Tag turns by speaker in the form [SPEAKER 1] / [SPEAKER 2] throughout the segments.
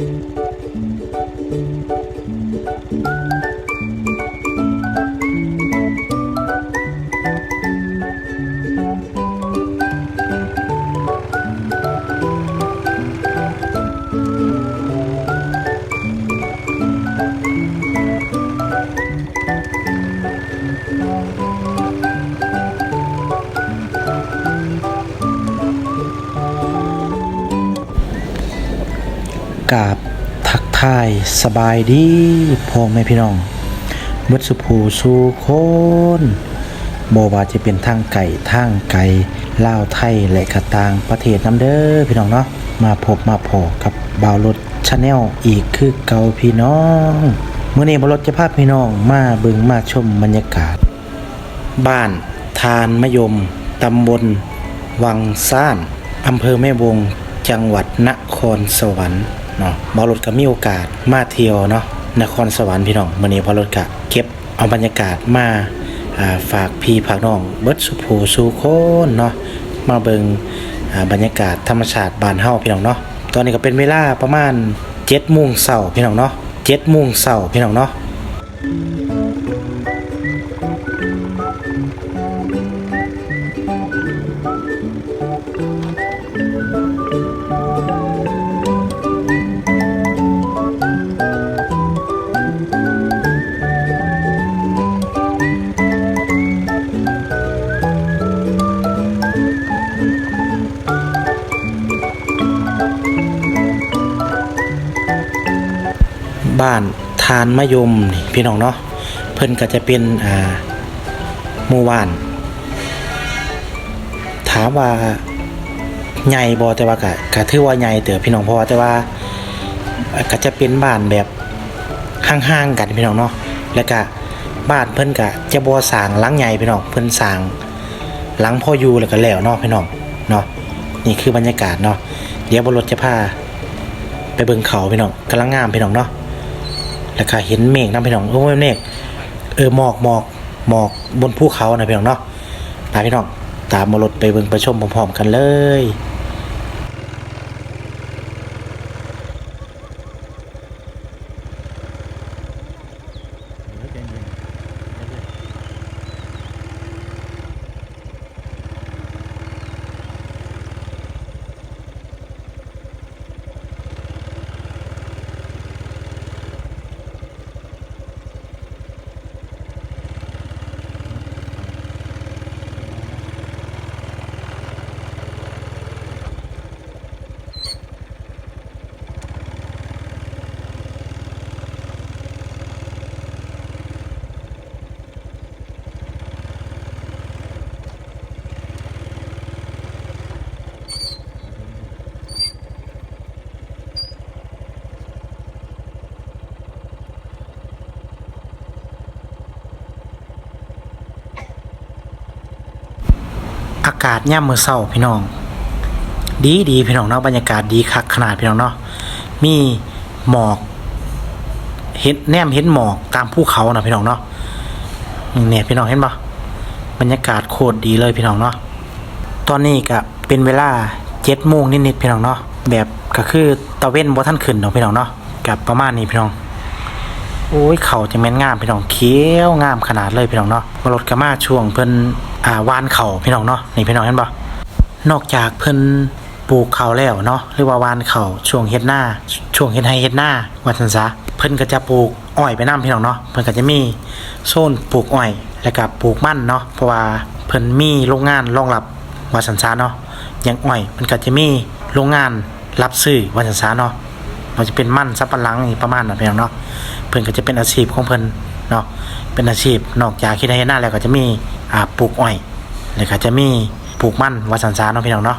[SPEAKER 1] うん。 ทักทายสบายดีพ่อแม่พี่น้องเมดสุภูสู่คนโมวาจะเป็นทางไก่ทางไก่ลาวไทยและกระตางประเทศน้ำเด้อพี่น้องเนาะมาพบมาพอกับบาวรถชาแนลอีกคือเก่าพี่น้องเมื่อนี้บาวรถจะพาพี่น้องมาเบึงมาชมบรรยากาศ บ้านทานมะยมตำบล วังซ่านอำเภอแม่วงจังหวัดนครสวรรค์ เนาะบอรถก็มีโอกาสมาเที่ยวเนาะนครสวรรค์พี่น้องมื้อนี้บอรถก็เก็บเอาบรรยากาศมาฝากพี่ฝากน้องเบิดสุภูสู่คนเนาะมาเบิงบรรยากาศธรรมชาติบ้านเฮาพี่น้องเนาะตอนนี้ก็เป็นเวลาประมาณ7โมงเช้าพี่น้องเนาะ7โมงเช้าพี่น้องเนาะ บ้านทานมะยมนี่พี่น้องเนาะเพิ่นก็จะเป็นอ่าหมู่บ้าน ถามว่าใหญ่บ่แต่ว่าก็ก็ถือว่าใหญ่เต๋อพี่น้องเพราะว่าแต่ว่าก็จะเป็นบ้านแบบห่างๆกันพี่น้องเนาะแล้วก็บ้านเพิ่นก็จะบ่สร้างหลังใหญ่พี่น้องเพิ่นสร้างหลังพ่ออยู่แล้วก็แล้วเนาะพี่น้องเนาะนี่คือบรรยากาศเนาะเดี๋ยวบนรถจะพาไปเบิ่งเขาพี่น้องกำลังงามพี่น้องเนาะ แล้วก็เห็นเมฆนะพี่น้องโอ้ยเมฆเออหมอกหมอกหมอกบนภูเขานะพี่น้องเนาะไปพี่น้องตามมารถไปเบิ่งไปชมพร้อมๆกันเลยากาศย่ำมือเศร้าพี่น้อง ดีดีพี่น้องเนาะบรรยากาศดีคักขนาดพี่น้องเนาะมีหมอกเห็นแนมเห็นหมอกตามภูเขานะพี่น้องเนาะเนี่ยพี่น้องเห็นปะบรรยากาศโคตรดีเลยพี่น้องเนาะตอนนี้ก็เป็นเวลาเจ็ดโมงนิดๆพี่น้องเนาะแบบก็คือตะเว้นบ่ท่านขึ้นเนาะพี่น้องเนาะกับประมาณนี้พี่น้องโอ้ยเขาจะแม่นงามพี่น้องเขียวงามขนาดเลยพี่น้องเนาะมารถกระมาช่วงเพิ่น อ่าวานเขาพี่น้องเนาะนี่พี่น้องเห็นปะนอกจากเพิ่นปลูกเขาแล้วเนาะหรือว่าวานเขาช่วงเฮ็ดหน้าช่วงเฮ็ดให้เฮ็ดหน้าว่าซั่นซะเพิ่นก็จะปลูกอ้อยไปนํพี่น้องเนาะเพิ่นก็จะมีโซนปลูกอ้อย แล้วก็ปลูกมันเนาะเพราะว่าเพิ่นมีโรงงานรองรับว่าซั่นซะเนาะอย่างอ้อยมันก็จะมีโรงงานรับซื้อว่าซั่นซะเนาะมันจะเป็นมันซับปะหลังประมาณนั้นพี่น้องเนาะเพิ่นก็จะเป็นอาชีพของเพิ่น เนาะเป็นอาชีพนอกจากคิดให้หน้าแล้วก็จะมีอ่าปลูกอ้อยแล้วก็จะมีปลูกมันวัสันซาเนาะพี่น้องเนาะ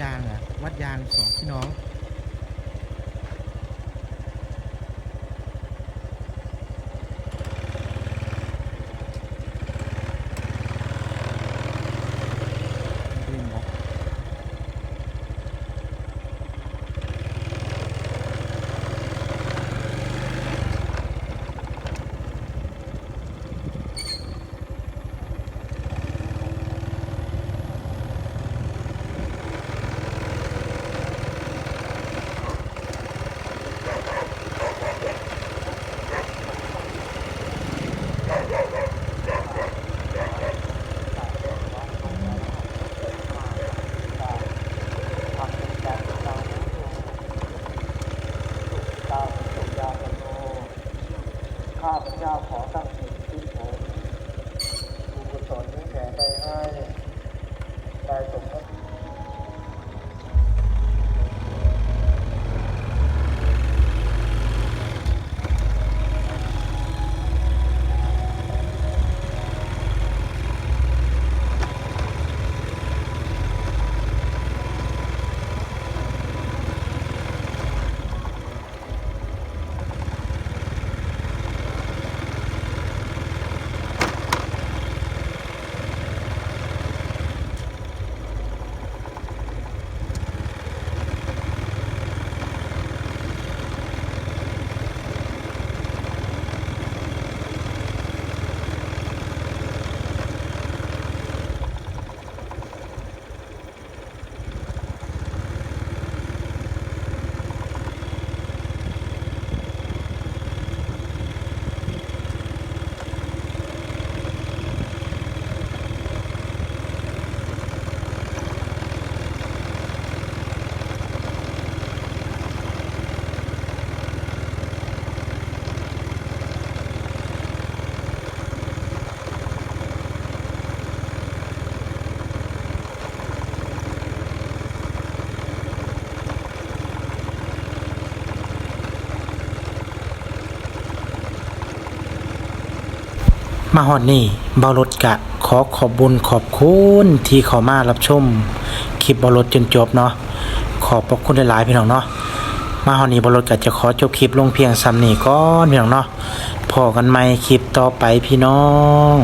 [SPEAKER 1] ยางอะวัดยางสองพี่น้อง มาฮอดนี่บารถกะ ขอขอบบุญขอบคุณที่เขามารับชมคลิปบารถจนจบเนาะขอบพระคุณหลายๆพี่น้องเนาะมาฮอดนี่บารถกะจะขอจบคลิปลงเพียงซ้ำนี่ก่อนพี่น้องเนาะพอกันใหม่คลิปต่อไปพี่น้อง